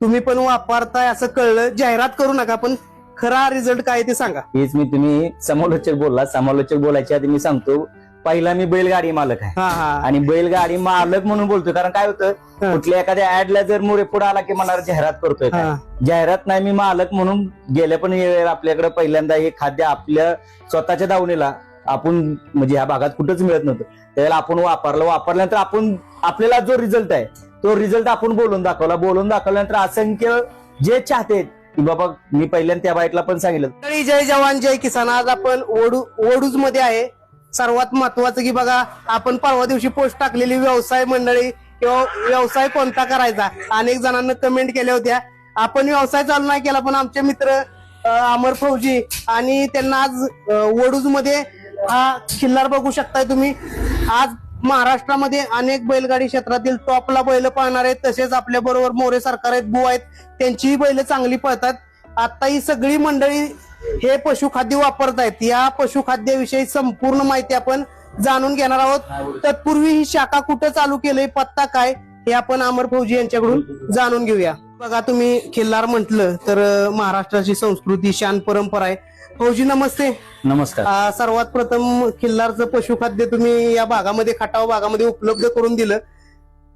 तुम्ही पण वापरताय असं कळलं जाहिरात करू नका पण खरा रिझल्ट काय ते सांगा हेच मी तुम्ही समालोचक बोलला समालोचक बोलायच्या आधी मी सांगतो पहिला मी बैलगाडी मालक आहे हा हा आणि बैलगाडी मालक म्हणून बोलतोय कारण काय होतं हा. कुठल्या एखाद्या ऍडला जर मोरे पुढे आला की मला जाहिरात करतोय काय? हा. जाहिरात नाही मी मालक म्हणून गेल्या पण वेळेला आपल्याकडे पहिल्यांदा हे खाद्य आपल्या स्वतःच्या दावणीला आपण म्हणजे ह्या भागात कुठंच मिळत नव्हतं त्यावेळेला आपण वापरलं वापरल्यानंतर आपण आपल्याला जो रिझल्ट आहे तो रिझल्ट आपण बोलून दाखवला. बोलून दाखवल्यानंतर असंख्य जे चाहते की बाबा मी पहिल्यांदा त्या बाईटला पण सांगितलं. मंडळी, जय जवान जय किसान. आज आपण ओडू ओडूजमध्ये आहे. सर्वात महत्वाचं की बघा आपण परवा दिवशी पोस्ट टाकलेली व्यवसाय मंडळी किंवा व्यवसाय कोणता करायचा? अनेक जणांना कमेंट केल्या होत्या. आपण व्यवसाय चालू नाही केला पण आमचे मित्र अमर फौजी आणि त्यांना आज वडूजमध्ये हा खिल्लार बघू शकताय तुम्ही. आज महाराष्ट्रामध्ये अनेक बैलगाडी क्षेत्रातील टॉपला बैल पाळणार आहेत. तसेच आपल्या बरोबर मोरे सरकार आहेत बुवा आहेत त्यांचीही बैल चांगली पळतात. आता ही सगळी मंडळी हे पशुखाद्य वापरतायत या पशुखाद्याविषयी संपूर्ण माहिती आपण जाणून घेणार आहोत. तत्पूर्वी ही शाखा कुठे चालू केलंय पत्ता काय हे आपण अमर फौजी यांच्याकडून जाणून घेऊया. बघा तुम्ही खिल्लार म्हटलं तर महाराष्ट्राची संस्कृती शान परंपरा आहे. फौजी नमस्ते. नमस्कार. सर्वात प्रथम खिल्लारचं पशुखाद्य तुम्ही या भागामध्ये खटाव भागामध्ये उपलब्ध करून दिलं.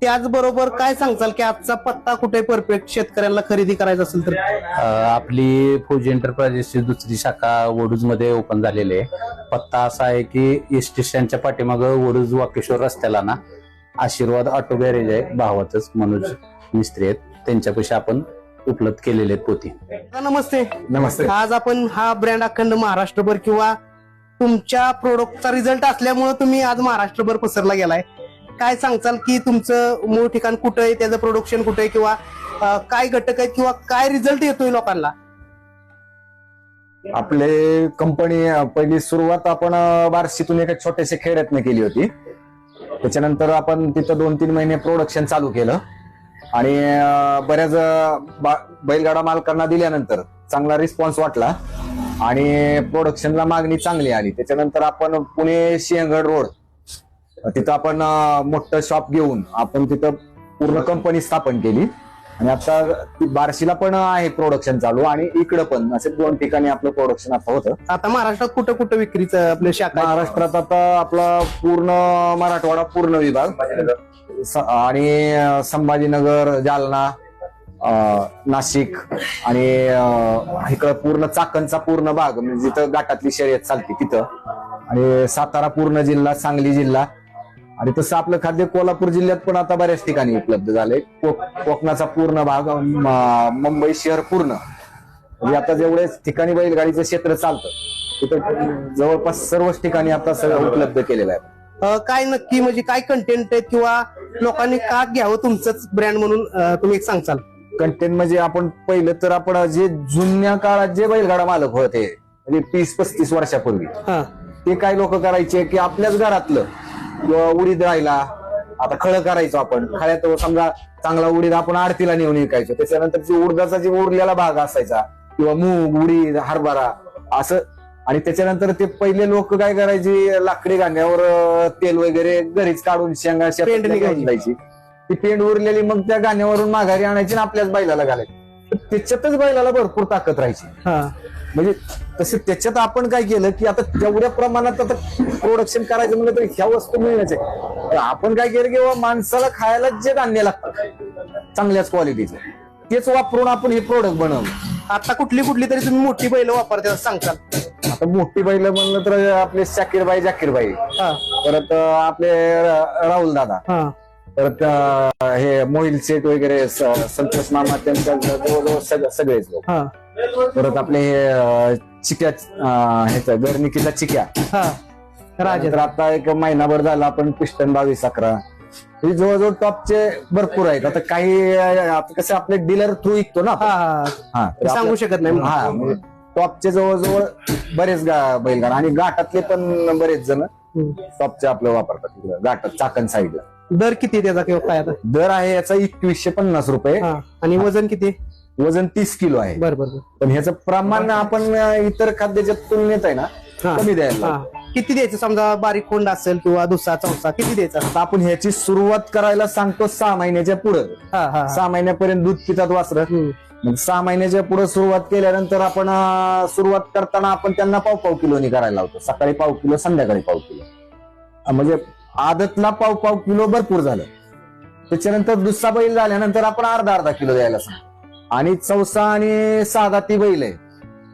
त्याचबरोबर काय सांगचाल की आजचा पत्ता कुठे परफेक्ट शेतकऱ्यांना खरेदी करायचा असेल तर? अ, आपली फौजी एंटरप्राइजेसची दुसरी शाखा वडूजमध्ये ओपन झालेली आहे. पत्ता असा आहे की एस टी स्टँडच्या पाठीमागं वडूज वाकेश्वर रस्त्याला ना आशीर्वाद ऑटो गॅरेज आहे भावातच मनोज मिस्त्री आहेत. त्यांच्यापाशी आपण उपलब्ध केलेले आहेत पोती. नमस्ते. नमस्ते. आज आपण हा ब्रँड अखंड महाराष्ट्रभर किंवा तुमच्या प्रोडक्टचा रिझल्ट असल्यामुळे तुम्ही आज महाराष्ट्रभर पसरला गेलाय. काय सांगचाल की तुमचं मूळ ठिकाण कुठं आहे त्याचं प्रोडक्शन कुठं आहे किंवा अं, काय घटक आहेत किंवा काय रिझल्ट येतोय लोकांना? आपले कंपनी पहिली सुरुवात आपण अं, बार्शीतून एका छोट्याशा खेड्यातनं केली होती. त्याच्यानंतर आपण तिथं दोन तीन महिने प्रोडक्शन चालू केलं. आणि बऱ्याच बैलगाडा मालकांना दिल्यानंतर चांगला रिस्पॉन्स वाटला. आणि प्रोडक्शनला मागणी चांगली आली. त्याच्यानंतर आपण पुणे सिंहगड रोड तिथं आपण मोठं शॉप घेऊन आपण तिथं पूर्ण कंपनी स्थापन केली. आणि आता बार्शीला पण आहे प्रोडक्शन चालू आणि इकडं पण. असे दोन ठिकाणी आपलं प्रोडक्शन आता होतं. आता महाराष्ट्रात कुठं कुठं विक्रीचं आपलं शाखा? महाराष्ट्रात आता आपला पूर्ण मराठवाडा पूर्ण विभाग. आणि संभाजीनगर जालना नाशिक आणि इकडं पूर्ण चाकणचा पूर्ण भाग म्हणजे जिथं घाटातली शर्यत चालते तिथं. आणि सातारा पूर्ण जिल्हा सांगली जिल्हा. आणि तसं आपलं खाद्य कोल्हापूर जिल्ह्यात पण आता बऱ्याच ठिकाणी उपलब्ध झालंय. कोकणाचा पूर्ण भाग मुंबई शहर पूर्ण. म्हणजे आता जेवढे ठिकाणी बैलगाडीचं क्षेत्र चालतं तिथं जवळपास सर्वच ठिकाणी आता सगळं उपलब्ध केलेलं आहे. काय नक्की म्हणजे काय कंटेंट आहे किंवा लोकांनी का घ्यावं तुमचंच ब्रँड म्हणून तुम्ही एक सांगचाल कंटेंट म्हणजे आपण पहिलं तर आपण जे जुन्या काळात जे बैलगाडा मालक होते म्हणजे तीस पस्तीस वर्षापूर्वी ते काय लोक करायचे की आपल्याच घरातलं किंवा उडीद राहिला आता खळं करायचो आपण. खळ्यात समजा चांगला उडीद आपण आरतीला नेऊन विकायचो. त्याच्यानंतर जे उडदाचा जे उरलेला भाग असायचा किंवा मूग उडीद हरभरा असं आणि त्याच्यानंतर ते पहिले लोक काय करायचे लाकडी गाण्यावर तेल वगैरे घरीच काढून शेंगा निघायची. घेऊन जायची ती पेंड उरलेली मग त्या गाण्यावरून माघारी आणायची आणि आपल्याच बैलाला घालायची. त्याच्यातच बैलाला भरपूर ताकद राहायची. हा. म्हणजे तसे त्याच्यात आपण काय केलं की आता तेवढ्या प्रमाणात आता प्रोडक्शन करायचं म्हणलं तर ह्या वस्तू मिळण्याचे आपण काय केलं की माणसाला खायला जे धान्य लागतं चांगल्याच क्वालिटीचं तेच वापरून आपण हे प्रोडक्ट बनवलं. आता कुठली कुठली तरी तुम्ही मोठी बैल वापरते असं सांगचाल आता मोठी बैल म्हणलं तर आपले शाकीरबाई जाकीरबाई. हा. परत आपले राहुल दादा. हा. परत अं, हे मोहिल सेठ वगैरे स- संतोष मामा त्यांच्या जवळजवळ सग- सगळेच लोक. हा. परत आपले हे अं, चिक्या अं, ह्याचं गर्निकीचा चिक्या. हा. राजा. तर आता एक महिनाभर झाला आपण पिस्टन बावीस अकरा. हे जवळजवळ टॉपचे भरपूर आहेत. आता काही अं, आता कसं आपले डीलर थ्रू विकतो ना. हा तर सांगू आपल्या- शकत नाही. हा म्हणजे टॉपचे जवळजवळ बरेच गा- बैलगाडा. आणि घाटातले पण बरेच जण टॉपचे आपलं वापरतात तिकडं. घाटात चाकण साईडला दर किती आहे त्याचा किंवा काय आता? दर आहे याचा एकवीसशे पन्नास रुपये. हा. आणि वजन किती? वजन तीस किलो आहे. बर बर बर. पण ह्याचं प्रमाण आपण अं, इतर खाद्याच्या तुलनेत आहे ना हा. कमी द्यायला हा. किती द्यायचं? समजा बारीक कोंड असेल किंवा दुसरा चौसा किती द्यायचा? आता आपण ह्याची सुरुवात करायला सांगतो सहा महिन्याच्या पुढं. हा हा हा. सहा महिन्यापर्यंत दूध पितात वासरं. हम्म. मग सहा महिन्याच्या पुढे सुरुवात केल्यानंतर आपण सुरुवात करताना आपण त्यांना पाव पाव किलोनी करायला लावतो. सकाळी पाव किलो संध्याकाळी पाव किलो. म्हणजे आदतला पाव पाव किलो भरपूर झालं. त्याच्यानंतर दुसरा बैल झाल्यानंतर आपण अर्धा अर्धा किलो द्यायला सांगतो आणि चौसा आणि साधा ती बैल आहे.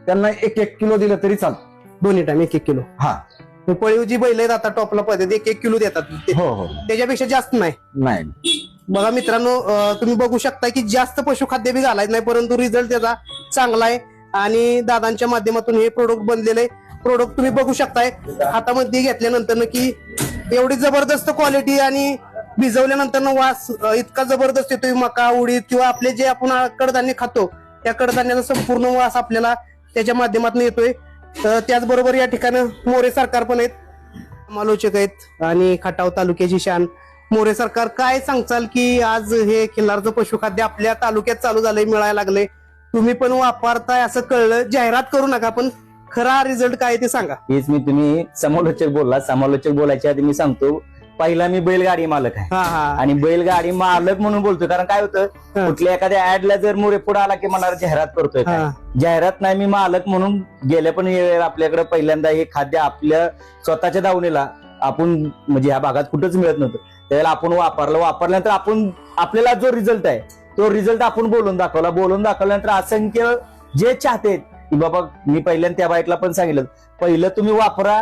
त्यांना एक एक किलो दिलं तरी चालतं. दोन्ही टाइम एक एक किलो. हा. मग पळीव जी बैल आहेत आता टॉपला पद्धत एक एक किलो देतात. हो हो. त्याच्यापेक्षा जास्त नाही. नाही. बघा मित्रांनो तुम्ही बघू शकता की जास्त पशुखाद्य बी घालायचं नाही परंतु रिझल्ट त्याचा चांगला आहे. आणि दादांच्या माध्यमातून हे प्रोडक्ट बनलेले प्रोडक्ट तुम्ही बघू शकताय हातामध्ये घेतल्यानंतर की एवढी जबरदस्त क्वालिटी आणि भिजवल्यानंतर वास इतका जबरदस्त येतोय मका उडीद किंवा आपले जे आपण कडधान्य खातो त्या कडधान्याचा संपूर्ण वास आपल्याला त्याच्या माध्यमातून येतोय. तर त्याचबरोबर या ठिकाणी मोरे सरकार पण आहेत समालोचक आहेत आणि खटाव तालुक्याची शान. मोरे सरकार काय सांगचाल की आज हे खिल्लारचं पशुखाद्य आपल्या तालुक्यात चालू झालंय मिळायला लागले तुम्ही पण वापरताय असं कळलं जाहिरात करू नका पण खरा रिझल्ट काय ते सांगा हेच मी तुम्ही समालोचक बोलला समालोचक बोलायच्या आधी मी सांगतो पहिला मी बैलगाडी मालक आहे हा हा आणि बैलगाडी मालक म्हणून बोलतोय कारण काय होतं. कुठल्या एखाद्या ऍडला जर मोरे पुढे आला की मला जाहिरात करतोय काय? हा. जाहिरात नाही मी मालक म्हणून गेल्या पण वेळेला आपल्याकडे पहिल्यांदा हे खाद्य आपल्या स्वतःच्या दावणीला आपण म्हणजे ह्या भागात कुठंच मिळत नव्हतं. त्यावेळेला आपण वापरलं वापरल्यानंतर आपण आपल्याला जो रिझल्ट आहे तो रिझल्ट आपण बोलून दाखवला. बोलून दाखवल्यानंतर असंख्य जे चाहते की बाबा मी पहिल्यांदा त्या बाईकला पण सांगितलं पहिलं तुम्ही वापरा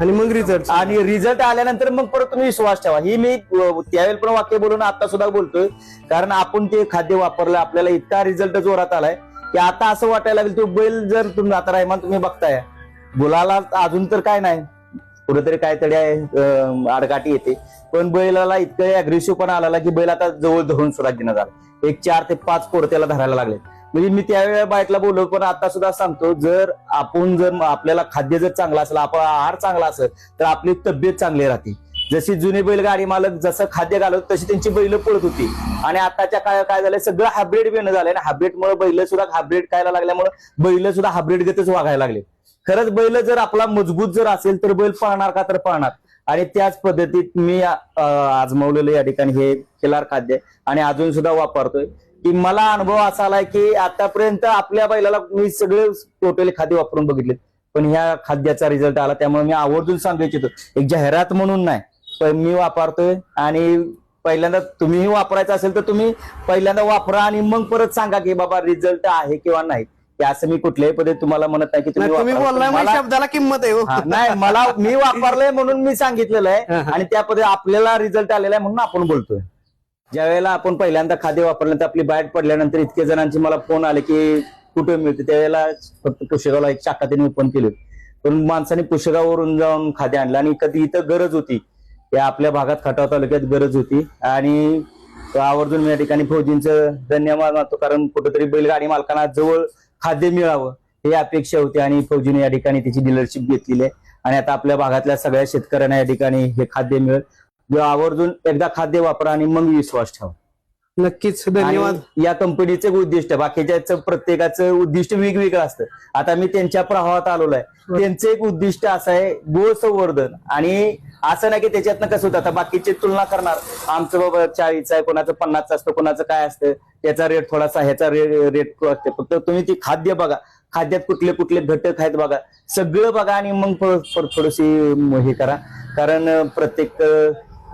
आणि मग रिझल्ट आणि रिझल्ट आल्यानंतर मग परत तुम्ही विश्वास ठेवा. ही मी त्यावेळेला पण वाक्य बोलून आता सुद्धा बोलतोय. कारण आपण ते खाद्य वापरलं आपल्याला इतका रिझल्ट जोरात आलाय की आता असं वाटायला लागेल तो बैल जर तुम्ही आता रायमान तुम्ही बघताय बोलाला अजून तर काय नाही. कुठेतरी काहीतरी आहे, आडकाठी येते. पण बैलाला इतकं अग्रेसिव्ह पण आला की बैल आता जवळ धरून सुद्धा घेणं झाला. एक चार ते पाच पोर त्याला धरायला लागले. म्हणजे मी त्यावेळेला बाईकला बोललो पण आता सुद्धा सांगतो जर आपण जर आपल्याला खाद्य जर चांगलं असेल आपला आहार चांगला असेल तर आपली तब्येत चांगली राहते. जशी जुने बैलगाडी मालक जसं खाद्य घालत तशी त्यांची बैल पळत होती. आणि आताच्या काळात काय झालं सगळं हायब्रिड बेणं झालंय. आणि हायब्रिडमुळे बैल सुद्धा हायब्रिड खायला लागल्यामुळे बैल सुद्धा हायब्रिड गतच वागायला लागले. खरंच बैल जर आपला मजबूत जर असेल तर बैल पळणार का तर पळणार आणि त्याच पद्धतीत मी आजमावलेलं या ठिकाणी हे खिलार खाद्य आणि अजून सुद्धा वापरतोय. की मला अनुभव असा आलाय की आतापर्यंत आपल्या बैलाला मी सगळे टोटली खाद्य वापरून बघितले पण ह्या खाद्याचा रिझल्ट आला त्यामुळे मी आवर्जून सांगू इच्छितो. एक जाहिरात म्हणून नाही पण मी वापरतोय आणि पहिल्यांदा तुम्हीही वापरायचं असेल तर तुम्ही पहिल्यांदा वापरा आणि मग परत सांगा की बाबा रिझल्ट आहे किंवा नाही. ते असं मी कुठल्याही पद्धतीत तुम्हाला म्हणत नाही की तुम्ही. बोललाय मला- शब्दाला किंमत आहे हो. हा, नाही मला मी वापरलंय म्हणून मी सांगितलेलं हा, आहे हा. आणि त्या पद्धती आपल्याला रिझल्ट आलेला आहे म्हणून आपण बोलतोय ज्या वेळेला आपण पहिल्यांदा खाद्य वापरल्यानंतर आपली बॅट पडल्यानंतर इतके जणांचे मला फोन आले की कुठे मिळते त्यावेळेला फक्त पुशेगावला एक शाखा त्यांनी ओपन केली होती. पण माणसाने पुशेगाववरून जाऊन खाद्य आणलं आणि कधी इथं गरज होती या आपल्या भागात खटाव तालुक्यात गरज होती आणि आवर्जून मी या ठिकाणी फौजींचं धन्यवाद मानतो कारण कुठेतरी बैलगाडी मालकांना जवळ खाद्य मिळावं ही अपेक्षा होती आणि फौजीने या ठिकाणी तिची डीलरशिप घेतलेली आहे. आणि आता आपल्या भागातल्या सगळ्या शेतकऱ्यांना या ठिकाणी हे खाद्य मिळेल. आवर्जून एकदा खाद्य वापरा आणि मग विश्वास ठेवा. नक्कीच. धन्यवाद. आणि या कंपनीचं उद्दिष्ट बाकीच्या प्रत्येकाचं उद्दिष्ट वेगवेगळं असतं. आता मी त्यांच्या प्रवाहात आलेलो आहे त्यांचं एक उद्दिष्ट असं आहे गो संवर्धन आणि असं नाही की त्याच्यातनं कसं होतं आता बाकीचे तुलना करणार. आमचं बाबा चाळीस आहे कोणाचं पन्नासचं असतं कोणाचं काय असतं त्याचा रेट थोडासा ह्याचा रेट रेट असते. फक्त तुम्ही ती खाद्य बघा. खाद्यात कुठले कुठले घटक आहेत बघा. सगळं बघा आणि मग थोडीशी हे करा. कारण प्रत्येक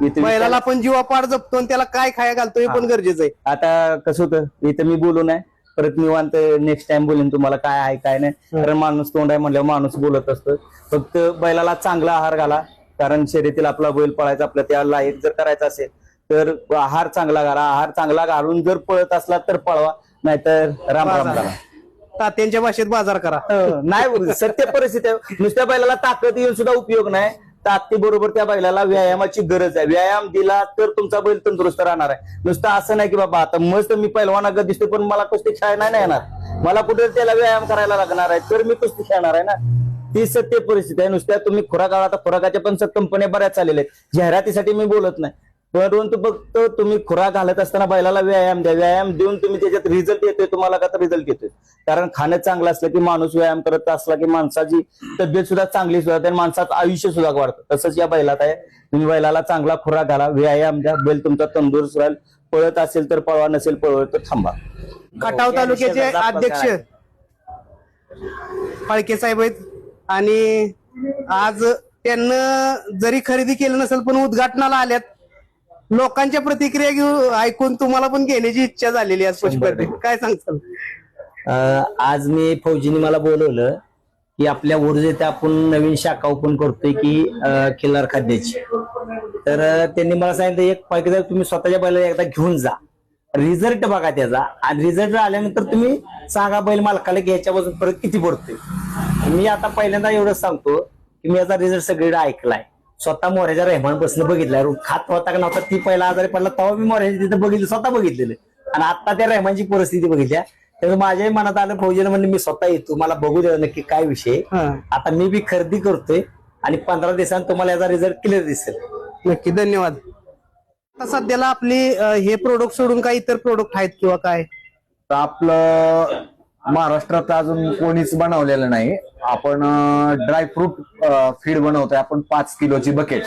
इथे बैलाला आपण जीवापाड जपतो आणि त्याला काय खाया घालतो हे पण हा. गरजेचं आहे. आता कसं होतं इथं मी बोलू नाही. परत निवांत नेक्स्ट टाइम बोलेन तुम्हाला काय आहे काय नाही. कारण माणूस तोंड आहे म्हणल्यावर माणूस बोलत असतो. फक्त बैलाला चांगला आहार घाला. कारण शर्यतीला आपला बैल पळायचा आपल्या त्या लायक जर करायचा असेल तर आहार चांगला घाला. आहार चांगला घालून जर पळत असला तर पळवा. नाहीतर राम राम बाजार. करा. तात्यांच्या भाषेत बाजार करा. हो, नाही सत्य परिस्थिती आहे. नुसत्या बैलाला ताकद येऊन सुद्धा उपयोग नाही. बरोबर त्या बैलाला व्यायामाची गरज आहे. व्यायाम दिला तर तुमचा बैल तंदुरुस्त राहणार आहे. नुसतं असं नाही की बाबा आता मस्त मी पैलवाना दिसतो पण मला कुस्ती खेळायला नाही येणार. मला कुठे त्याला व्यायाम करायला लागणार आहे तर मी कुस्ती खेळणार आहे ना? ती सत्य परिस्थिती आहे. नुसत्या तुम्ही खुराक आता खुराकाच्या पण कंपन्या बऱ्याच चाललेल्या आहेत. जाहिरातीसाठी मी बोलत नाही. परंतु फक्त तुम्ही खुराक घालत असताना बैलाला व्यायाम द्या. व्यायाम देऊन तुम्ही त्याच्यात रिझल्ट येतोय तुम्हाला का तर रिझल्ट येतोय. कारण खाणं चांगलं असलं की माणूस व्यायाम करत असला की माणसाची तब्येत सुद्धा चांगली सुद्धा आणि माणसाचं आयुष्य सुद्धा वाढतं. तसंच या बैलात आहे. तुम्ही बैलाला चांगला खुराक घाला व्यायाम द्या. बैल तुमचा तंदुरुस्त राहील. पळत असेल तर पळवा नसेल पळवत तर थांबा. खटाव तालुक्याचे या विषयाचा अध्यक्ष फाळके साहेब आहेत. आणि आज त्यांना जरी खरेदी केलं नसेल पण उद्घाटनाला आल्यात. लोकांच्या प्रतिक्रिया घेऊ ऐकून तुम्हाला पण घेण्याची इच्छा झालेली आहे पुष्पा काय सांगताल? अ, आज मी फौजीने मला बोलवलं की आपल्या ऊर्ज इथे आपण नवीन शाखा ओपन करतोय की अ, खिल्लार खाद्याची. तर अ, त्यांनी मला सांगितलं एक पैकी जर तुम्ही स्वतःच्या बैलाला एकदा घेऊन जा. रिझल्ट बघा त्याचा. आणि रिझल्ट आल्यानंतर तुम्ही सांगा बैल मालकाला घ्यायच्यापासून परत किती पडतोय मी आता पहिल्यांदा एवढंच सांगतो की मी याचा रिझल्ट सगळीकडे ऐकलाय. स्वतः मोऱ्याच्या रेहमान बसणं बघितलाय खात होता का नव्हता? ती पहिला आजारी पडला तेव्हा मी मोऱ्याच्या तिथं बघितलं स्वतः बघितलेलं. आणि आता त्या रेहमानची परिस्थिती बघितल्या. त्यामुळे माझ्याही मनात आलं फौजीनं म्हणले मी स्वतः येतो मला बघू द्या नक्की काय विषय. हा. आता मी बी खरेदी करतोय आणि पंधरा दिवसांत तुम्हाला याचा रिझल्ट क्लिअर दिसेल. नक्की धन्यवाद. आता सध्याला आपली अं, हे प्रोडक्ट सोडून काही इतर प्रोडक्ट आहेत किंवा काय? तर आपलं महाराष्ट्रात अजून कोणीच बनवलेलं नाही. आपण ड्रायफ्रूट फीड बनवतोय. आपण पाच किलोची बकेट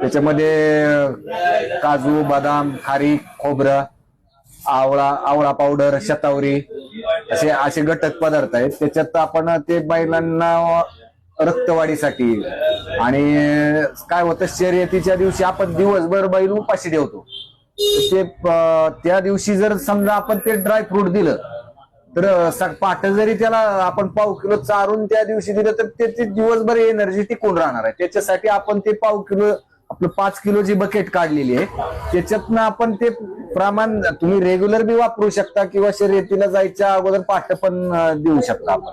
त्याच्यामध्ये काजू बदाम खारी खोबरं आवळा आवळा पावडर शतावरी असे असे घटक पदार्थ आहेत. त्याच्यात आपण ते बैलांना रक्तवाढीसाठी आणि काय होतं शर्यतीच्या दिवशी आपण दिवसभर बैल उपाशी ठेवतो. ते त्या दिवशी जर समजा आपण ते ड्रायफ्रूट दिलं तर पाठ जरी त्याला आपण पाव किलो चारून त्या दिवशी दिलं तर त्याची दिवसभर एनर्जी टिकून राहणार आहे. त्याच्यासाठी आपण ते पाव किलो आपलं पाच किलोची बकेट काढलेली आहे त्याच्यातनं आपण ते प्रमाण तुम्ही रेग्युलर बी वापरू शकता किंवा शर्यतीला जायच्या अगोदर पाठ पण देऊ शकता आपण.